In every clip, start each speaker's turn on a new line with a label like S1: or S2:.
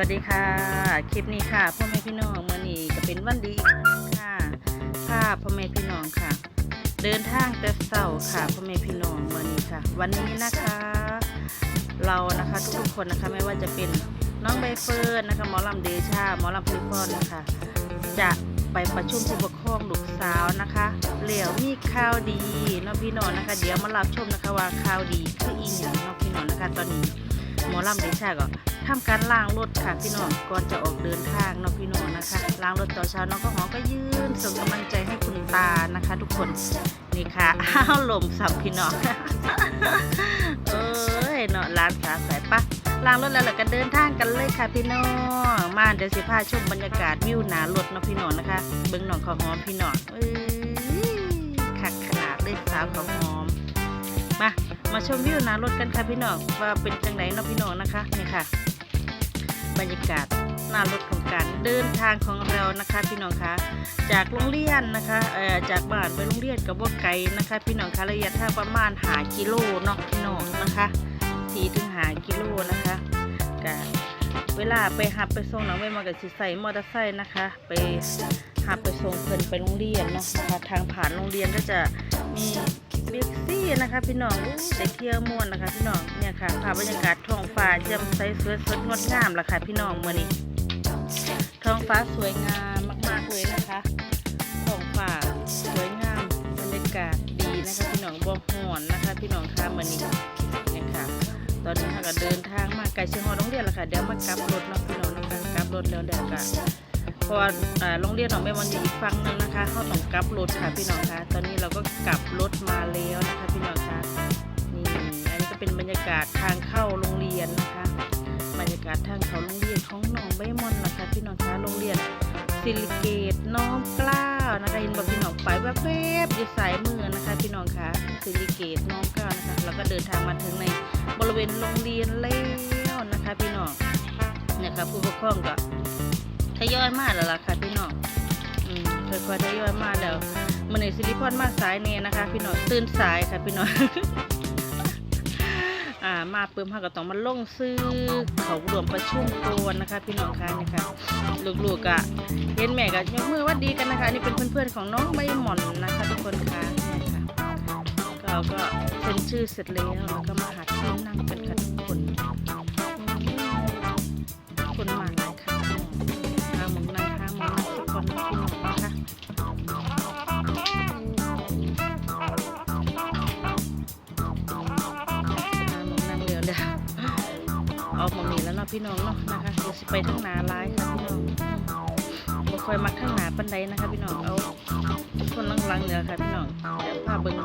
S1: วัสดีค่ะ คลิปนี้ค่ะพ่อแม่พี่น้องเมื่อนี้ก็เป็นวันดีค่ะภาพพ่อแม่พี่น้องค่ะ เดินทางแต่เศร้าค่ะพ่อแม่พี่น้องเมื่อนี้ค่ะ วันนี้นะคะ เรานะคะทุกคนนะคะไม่ว่าจะเป็นน้องใบเฟิร์นนะคะหมอลำเดชาหมอลำพลิพรนนะคะ จะไปประชุมผู้ปกครองลูกสาวนะคะเหลียวมีข่าวดีน้องพี่น้องนะคะ เดี๋ยวมารับชมนะคะว่าข่าวดีคืออีหยังน้องพี่น้องนะคะตอนนี้ หมอลำเดชาก็ทำการล้างรถค่ะพี่น้องก่อนจะออกเดินทางเนาะพี่น้องนะคะล้างรถตอนเช้าน้องก็หอมก็ยืนส่งกำลังใจให้คุณตานะคะ ทุกคนนี่ค่ะอ้าวลมสับพี่น้องเอ้ยเนาะร้านสาสายปะล้างรถแล้วเราก็เดินทางกันเลยค่ะพี่น้อง มาเดี๋ยวสิพาชมบรรยากาศวิวหนารถเนาะพี่น้องนะคะ เบิ้งหนองข้าวหอมพี่น้องเอ้ยคักขนาดเลยสาวข้าวหอม มามาชมวิวนารถกันค่ะพี่น้องว่าเป็นจังไหนเนาะพี่น้องนะคะนี่ค่ะ บรรยากาศหน้ารถของการเดินทางของเรานะคะพี่น้องคะจากโรงเรียนนะคะเอ่อจากบ้านไปโรงเรียนกับว่าไกลนะคะ พี่น้องคะระยะทางประมาณหากิโลเนาะพี่น้องนะคะสีถึงหากิโลนะคะกะเวลาไปหับไปส่งน้องไม่มากับสิใส่มอเตอร์ไซค์นะคะ ไปหับไปส่งเพิ่อนไปโรงเรียนเนาะทางผ่านโรงเรียนก็จะมี บิ๊กซี่นะคะพี่น้องได้เที่ยวม่วนนะคะพี่น้องเนี่ยค่ะภาพบรรยากาศท้องฟ้าแจ่มใสสวยสดงดงามละค่ะพี่น้องเมื่อนี้ท้องฟ้าสวยงามมากๆเลยนะคะท้องฟ้าสวยงามบรรยากาศดีนะคะพี่น้องบ่ฮ้อนนะคะ พี่น้องค่ะมื่อนี้เนี่ยค่ะตอนนี้เราก็เดินทางมาไกลเชียงฮอดโรงเรียนล้วค่ะเดี๋ยวมากลับรถเนาะพี่น้องนะคะกลับรถแล้วเดี๋ยวก็ เพราะว่าอ่าโรงเรียนของแม่มันอยู่อีกฝั่งหนึงนะคะเขาต้องกลับรถค่ะพี่น้องคะตอนนี้เราก็กลับรถมาแล้วนะคะพี่น้องคะนี่อันนี้ก็เป็นบรรยากาศทางเข้าโรงเรียนนะคะ บรรยากาศทางเข้าโรงเรียนของหนองใบมอนนะคะ พี่น้องคะโรงเรียนสิริเกตน้อมกล้าวนะคะยินบอกพี่น้องไปแบบแวบอยู่สายมือนะคะ พี่น้องคะสิริเกตน้อมกล้าวนะคะแล้วก็เดินทางมาถึงในบริเวณโรงเรียนแล้วนะคะ พี่น้องเนี่ยค่ะผู้ปกครองก็ ทยอยมาแล้วล่ะค่ะพี่น้องอืมค่อยๆทยอยมาแล้วมันในสิริพรมาสายเนี่ยนะคะ พี่น้องตื่นสายค่ะพี่น้องอ่ามาเปิมเขาก็ต้องมาลงซื้อเขารวมประชุมตัวนะคะ พี่น้องคะนี่ค่ะลูกๆอะเห็นแม่ก็ยกมือวัดดีกันนะคะนี่เป็นเพื่อนๆของน้องใบหม่อนนะคะทุกคนค่ะเนี่ยค่ะก็เราก็เซ็นชื่อเสร็จแล้วแล้วก็มาหัดที่นั่งกันค่ะะพี่น้องเนาะนะคะเดี๋ยวสิไปทางหนาร้ายค่ะพี่น้องบ่ค่อยมักข้างหนาปันใดนะคะพี่น้องเอาคนหลังๆเนี่ยค่ะพี่น้องเดี๋ยวพาเบิ่ง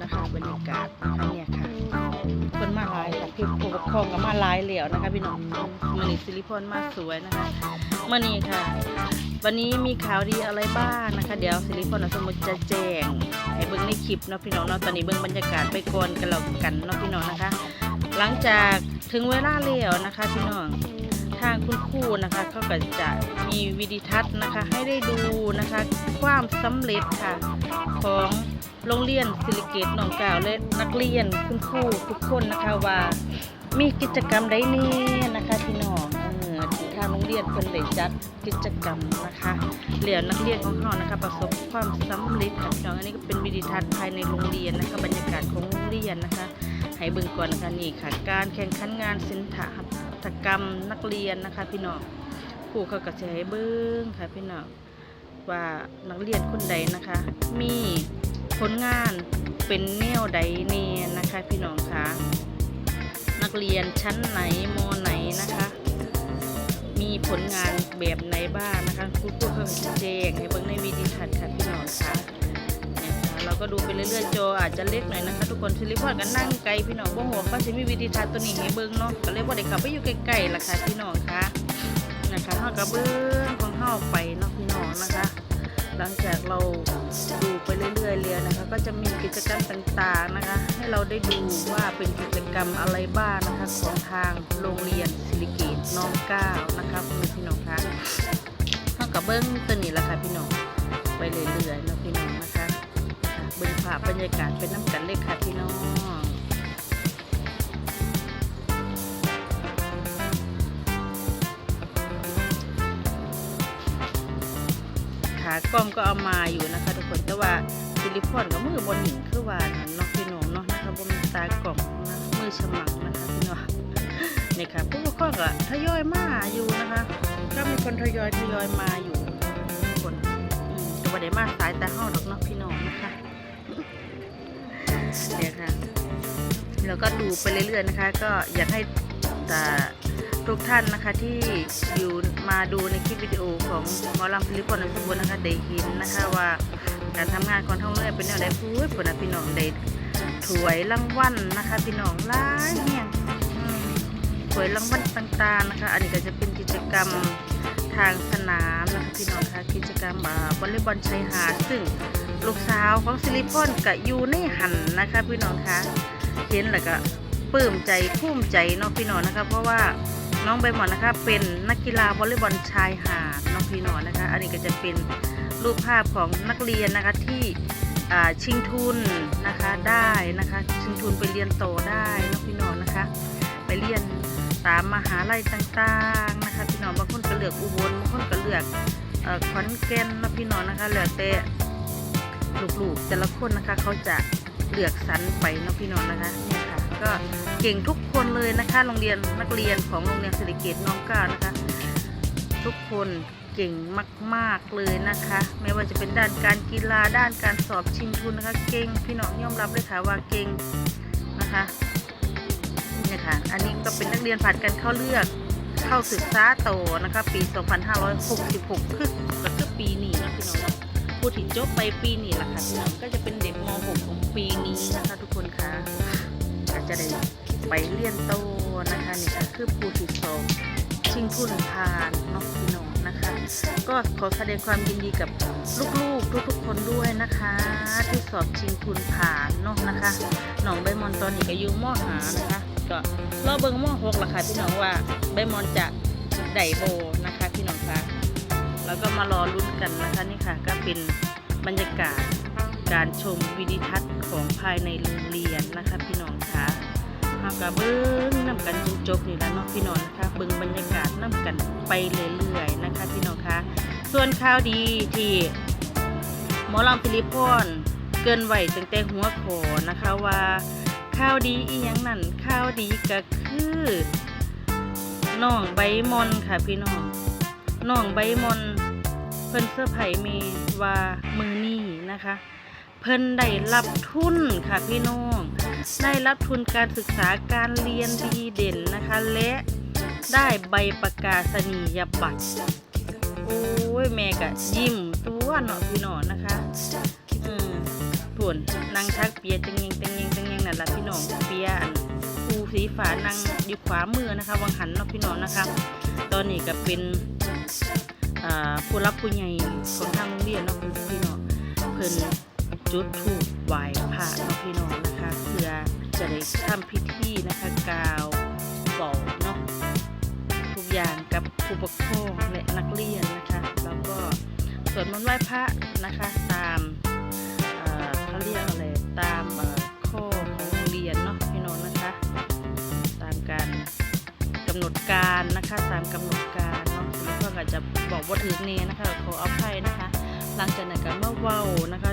S1: นะคะบรรยากาศเนี่ยค่ะคนมาหลายค่ะพี่ผู้ปกครองก็มาหลายเหลียวนะคะพี่น้องมื่อนี้สิริพรมาสวยนะคะมื่อนี้ค่ะ วันนี้มีข่าวดีอะไรบ้างนะคะ เดี๋ยวสิริพรสมมติจะแจ้งให้เบิ่งในคลิปเนาะพี่น้องเนาะตอนนี้เบิ่งบรรยากาศไปก่อนกันแล้วกันเนาะพี่น้องนะคะ หลังจากถึงเวลาแล้วนะคะพี่น้องทางคุณครูนะคะเขาก็จะมีวิดีทัศน์นะคะให้ได้ดูนะคะความสำเร็จค่ะของโรงเรียนสิริเกตหนองกล่าวและนักเรียนคุณครูทุกคนนะคะว่ามีกิจกรรมใดนี่นะคะพี่น้อง เออทางโรงเรียนเพิ่นได้จัดกิจกรรมนะคะเหลียวนักเรียนของเรานะคะ ประสบความสำเร็จค่ะพี่น้องอันนี้ก็เป็นวิดีทัศน์ภายในโรงเรียนนะคะบรรยากาศของโรงเรียนนะคะให้เบิ่งก่อนนะคะนี่ค่ะ การแข่งขันงานศิลปหัตถกรรมนักเรียนนะคะพี่น้องครูเขาก็จะให้เบิ่งค่ะพี่น้องว่านักเรียนคนใดนะคะ มีผลงานเป็นแนวใดเน่นะคะ พี่น้องคะนักเรียนชั้นไหนมไหนนะคะ มีผลงานแบบไหนบ้างนะคะครูครูเขาก็จะแจ้งให้เบิ้งในวิดีทัศน์ค่ะพี่น้องคะเนี่ยค่ะเราก็ดูไปเรื่อยๆจออาจจะเล็กหน่อยนะคะ ทุกคนซิลิพอดกันนั่งไกลพี่น้องบ่หัวก็จะมีวิดีทัศน์ตัวนี้ให้เบิ้งเนาะก็เลยบ่ได้เขับไปอยู่ใกล้ๆล่ะค่ะพี่น้องคะนะคะเฮากระเบื้องของเฮาไปเนาะพี่น้องนะคะ หลังจากเราดูไปเรื่อยๆเรียนนะคะ ก็จะมีกิจกรรมต่างๆนะคะ ให้เราได้ดูว่าเป็นกิจกรรมอะไรบ้างนะคะของทางโรงเรียนสิริเกตน้องก้าวนะคะพี่น้องคะเท่ากับเบิ้งตัวนี้ละค่ะพี่น้องไปเรื่อยๆนะพี่น้องนะคะค่ะเบิ้งภาพบรรยากาศเป็นน้ำกันเลยค่ะพี่น้อง กล้องก็เอามาอยู่นะคะทุกคนแต่ว่าซิลิคอนกับมือบนหินคือว่านั่นเนาะพี่น้องเนาะนะคะบนตากล่องนะมือฉมังนะคะพี่น้องนี่ค่ะผู้ปกครองก็ทยอยมาอยู่นะคะก็มีคนทยอยทยอยมาอยู่ทุกคนแต่ว่าได้มาสายแต่ห้าดอกเนาะพี่น้องนะคะเนี่ยค่ะแล้วก็ดูไปเรื่อยๆนะคะ ก็อยากให้แต่ ทุกท่านนะคะที่อยู่มาดูในคลิปวิดีโอของหมอลำฟิลิปปอนส์ในสมบูรณ์นะคะได้เห็นนะคะว่าการทำงานของท่องเรือเป็นแนวใดพูดผลนะพี่น้องได้ถวยรางวัลนะคะ พี่น้องหลายแห่งอืมสวยรางวัลต่างๆนะคะ อันนี้ก็จะเป็นกิจกรรมทางสนามนะคะพี่น้องคะกิจกรรมอ่าวอลเลย์บอลชายหาดซึ่งลูกสาวของซิลิคอนกับยูในหันนะคะพี่น้องคะเห็นแล้วก็ปลื้มใจภูมิใจเนาะพี่น้องนะคะ เพราะว่า น้องใบหมอนนะคะเป็นนักกีฬาวอลเลย์บอลชายหาดน้องพี่น้องนะคะ อันนี้ก็จะเป็นรูปภาพของนักเรียนนะคะที่ชิงทุนนะคะได้นะคะ ชิงทุนไปเรียนโตได้น้องพี่น้องนะคะ ไปเรียนตามมหาลัยต่างๆนะคะพี่น้องบางคนก็เลือกอุบลบางคนก็เลือกอขอนแก่นนะพี่น้องนะคะแล้วแต่ลูกๆแต่ละคนนะคะเขาจะเลือกสรรไปนะพี่น้องนะคะนี่ค่ะก็ เก่งทุกคนเลยนะคะ โรงเรียนนักเรียนของโรงเรียนเศรษฐกิจน้องก้าวนะคะ ทุกคนเก่งมาก ๆเลยนะคะ ไม่ว่าจะเป็นด้านการกีฬาด้านการสอบชิงทุนนะคะ เก่งพี่น้องยอมรับเลยค่ะว่าเก่งนะคะนี่ค่ะอันนี้ก็เป็นนักเรียนผ่านการเข้าเลือกเข้าศึกษาโตนะคะ ปี 2566คือก็คือปีนี้นะพี่น้องพูดถึงจบไปปีนี้ละค่ะพี่น้องก็จะเป็นเด็กม .6 ของปีนี้นะคะ ทุกคนค่ะก็จะได้ ไปเรียนโตนะคะนี่ค่ะคือผู้ที่สอบชิงทุนผ่านนาะพี่น้องนะคะ ก็ขอแสดงความยินดีกับลูกๆ ทุกๆคนด้วยนะคะ ที่สอบชิงทุนผ่านนาะนะคะน้องใบมอนตอนนี้ก็อยู่มหานะคะ ก็รอเบิ่งมอหกละค่ะพี่น้องว่าใบมอนจะได้โบนะคะพี่น้องคะแล้วก็มารอลุ้นกันนะคะนี่ค่ะ ก็เป็นบรรยากาศการชมวิดีทัศน์ของภายในโรงเรียนนะคะพี่น้องคะ เฮากะเบิ้งน้ำกันจนจบนี่และเนาะพี่น้องนะคะเบิ้งบรรยากาศน้ำกันไปเรื่อยๆนะคะพี่น้องคะส่วนข่าวดีที่หมอลำฟิลิปปอนส์เกินไหวตั้งแต่หัวขนนะคะว่าข้าวดีอีหยังนั่นข้าวดีก็คือน้องใบมอนค่ะพี่น้องน้องใบมอนเพิ่นเสื้อไผ่เมว่ามือนี่นะคะ เพิ่นได้รับทุนค่ะพี่น้อง ได้รับทุนการศึกษาการเรียนดีเด่นนะคะ และได้ใบประกาศนียบัตรโอ้ยแม่กะยิ้มตัวเนาะพี่น้องนะคะอืมผุ่นนางชักเปียจังยิงจังยิงจังยิงนั่นแหละพี่น้องเปียอันภูสีฝานางอยู่ขวามือนะคะวังหันเนาะพี่น้องนะคะ ตอนนี้ก็เป็นผู้รับผู้ใหญ่ของทางโรงเรียนเนาะพี่น้องเพิ่น จุดถูกไหว้พระเนาะพี่น้องนะคะเพื่อจะได้ทำพิธีนะคะกาวบอกเนาะทุกอย่างกับผู้ปกครองและนักเรียนนะคะ แล้วก็สวดมนต์ไหว้พระนะคะตามเขาเรียกอะไรตามข้อของโรงเรียนเนาะพี่น้องนะคะ ตามการกำหนดการนะคะตามกำหนดการเนาะแล้วก็อาจจะบอกว่าถือเนนะคะขออภัยนะคะ หลังจากนั้นก็เมื่อเว้านะคะ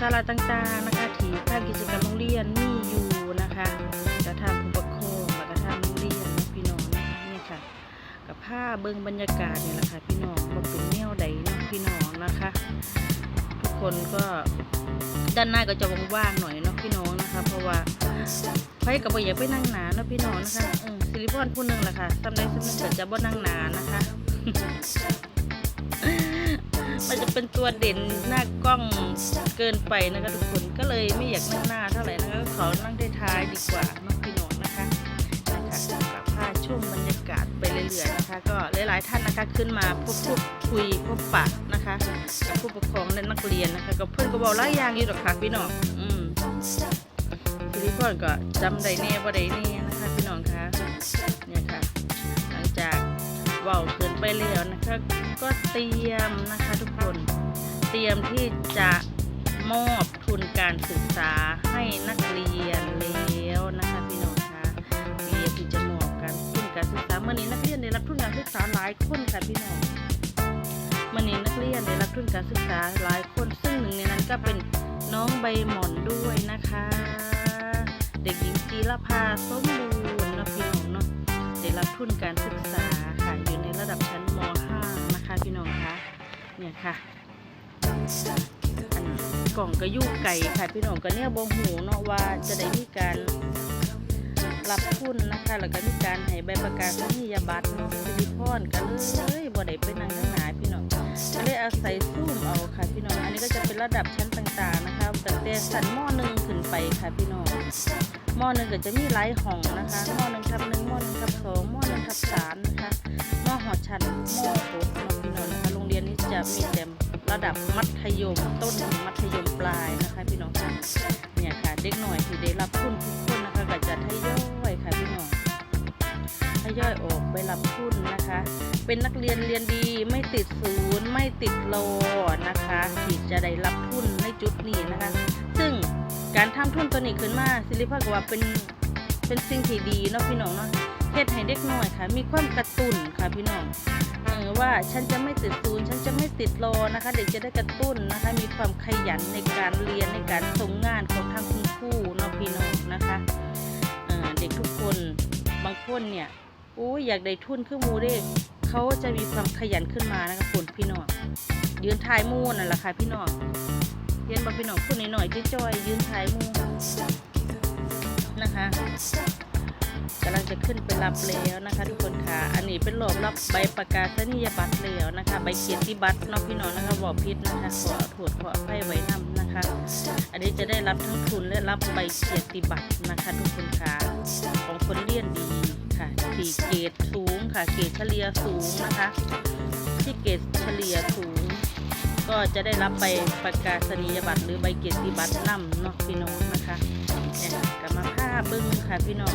S1: สาระต่างๆนะคะที่ทางกิจกรรมโรงเรียนมีอยู่นะคะกระทำผู้ปกครองแล้วก็ทางโรงเรียนพี่น้องนะคะเนี่ยค่ะกับผ้าเบิ้งบรรยากาศเนี่ยแหละค่ะพี่น้องบ่เป็นแนวใดเนาะพี่น้องนะคะ ทุกคนก็ด้านหน้าก็จะว่างๆหน่อยเนาะพี่น้องนะคะ เพราะว่าไฟกับบ่อยากไปนั่งหนาเนาะพี่น้องนะคะเออซิลิคอนผู้หนึงแหละค่ะสำได้สำนึกแต่จะบ่นั่งหนานะคะมันจะเป็นตัวเด่นหน้ากล้อง เกินไปนะคะทุกคนก็เลยไม่อยากนั่งหน้าเท่าไหร่นะคะขอนั่งท้ายๆดีกว่าเนาะพี่น้องนะคะนะคะกับผ้าช่วงบรรยากาศไปเรื่อยๆนะคะ ก็หลายๆท่านนะคะขึ้นมาพบพูดคุยพบปะนะคะกับผู้ปกครองและนักเรียนนะคะกับเพื่อนก็บอกหลายอย่างอยู่หรอกค่ะพี่น้องอืมทีนี้ก่อนก็จำได้แน่บ่ได้แน่นะคะพี่น้องคะเนี่ยค่ะ หลังจากเว่าวเกินไปแล้วนะคะ ก็เตรียมนะคะทุกคนเตรียมที่จะ มอบทุนการศึกษาให้นักเรียนแล้วนะคะพี่น้องคะเรียมที่จะมอบการทุนการศึกษาเมื่อนี้นักเรียนได้รับทุนการศึกษาหลายคนค่ะพี่น้องเมวันนี้นักเรียนได้รับทุนการศึกษาหลายคน ซึ่งหนึ่งในนั้นก็เป็นน้องใบหม่อนด้วยนะคะ เด็กหญิงจีรภาสมบูรณ์นะพี่น้องเนาะได้รับทุนการศึกษาค่ะอยู่ในระดับชั้นม .5 นะคะพี่น้องคะเนี่ยค่ะ กล่องกระยุกไก่ค่ะพี่น้องก็เนี่ยบ่หูเนาะว่าจะได้มีการรับทุนนะคะแล้วก็มีการให้ใบประกาศนียบัตรสิริพรก็เลยบ่ได้ไปนั่งข้างหน้าพี่น้องก็เลยอาศัยซูมเอาค่ะพี่น้องอันนี้ก็จะเป็นระดับชั้นต่างๆนะคะตั้งแต่ชั้นม .1 ขึ้นไปค่ะพี่น้องม .1 ก็จะมีหลายห้องนะคะม .1 ทับ1ม .1 ทับ2ม .1 ทับ3นะคะมหอชั้นม .6 เนาะพี่น้อง จะมีแต่ระดับมัธยมต้นถึงมัธยมปลายนะคะพี่น้องค่ะเนี่ยค่ะเด็กหน่อยที่ได้รับทุนทุกคนนะคะก็จะทยอยค่ะพี่น้องทยอยออกไปรับทุนนะคะ เป็นนักเรียนเรียนดีไม่ติดศูนย์ไม่ติดโลนะคะที่จะได้รับทุนในจุดนี้นะคะ ซึ่งการทำทุนตัวนี้ขึ้นมาสิริภาก็ว่าเป็นเป็นสิ่งที่ดีเนาะพี่น้องเนาะเฮ็ดให้เด็กน้อยค่ะ มีความกระตุ้นค่ะพี่น้อง อว่าฉันจะไม่ติดศูนย์ฉันจะไม่ติดโลนะคะ เด็กจะได้กระตุ้นนะคะ มีความขยันในการเรียนในการส่งงานของทางคุณครูเนาะพี่น้องนะคะเเด็กทุกคนบางคนเนี่ยโอ้ยอยากได้ทุนขึ้นมูเด้เขาจะมีความขยันขึ้นมานะคะคุณพี่น้องยืนทายมูนั่นแหละค่ะพี่น้องเรียนบอพี่น้องพูดหน่อยๆจ้อยยืนถ่ายมูนะคะำลังจะขึ้นไปรับแล้วนะคะ ทุกคนค่ะ อันนี้เป็นรอบรับใบประกาศนียบัตรแล้วนะคะ ใบเกียรติบัตรเนาะพี่น้องนะคะบอกพิษนะคะขอโทษขออภัยไว้นำนะคะ อันนี้จะได้รับทั้งทุนและรับใบเกียรติบัตรนะคะ ทุกคนค่ะของคนเรียนดีค่ะที่เกรดสูงค่ะ เกรดเฉลี่ยสูงนะคะ ที่เกรดเฉลี่ยสูง ก็จะได้รับใบประกาศนียบัตรหรือใบเกียรติบัตรนำเนาะพี่น้องนะคะเนี่ยกับมาผ้าบึ้งค่ะพี่น้อง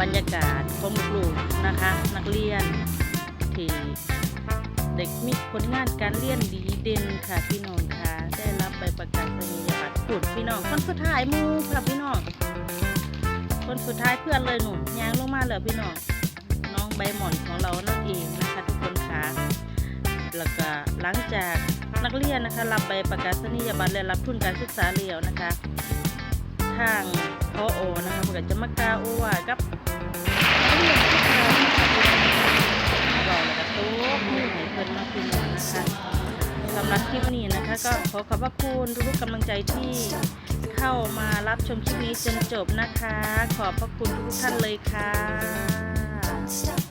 S1: บรรยากาศของลูกๆนะคะ นักเรียนที่เด็กมีผลงานการเรียนดีเด่นค่ะพี่น้องค่ะได้รับใบประกาศนียบัตรขุดพี่น้องคนสุดท้ายมูค่ะพี่น้องคนสุดท้ายเพื่อนเลยหนูยางลงมาเลยพี่น้องน้องใบหม่อนของเรานั่นเองนะคะทุกคนค่ะแล้วก็หลังจากนักเรียนนะคะ รับใบประกาศนียบัตรและรับทุนการศึกษาแล้วนะคะ ทางพอโอนะคะเพื่อจะมากลาโอว่ากับกเรียนทุกคนนะคะเราแล้วก็ต๊ะมือให้เพิ่นมาพี่น้องนะคะสำหรับคลิปนี้นะคะ ก็ขอขอบพระคุณทุกๆกำลังใจที่เข้ามารับชมคลิปนี้จนจบนะคะ ขอบพระคุณทุกท่านเลยค่ะ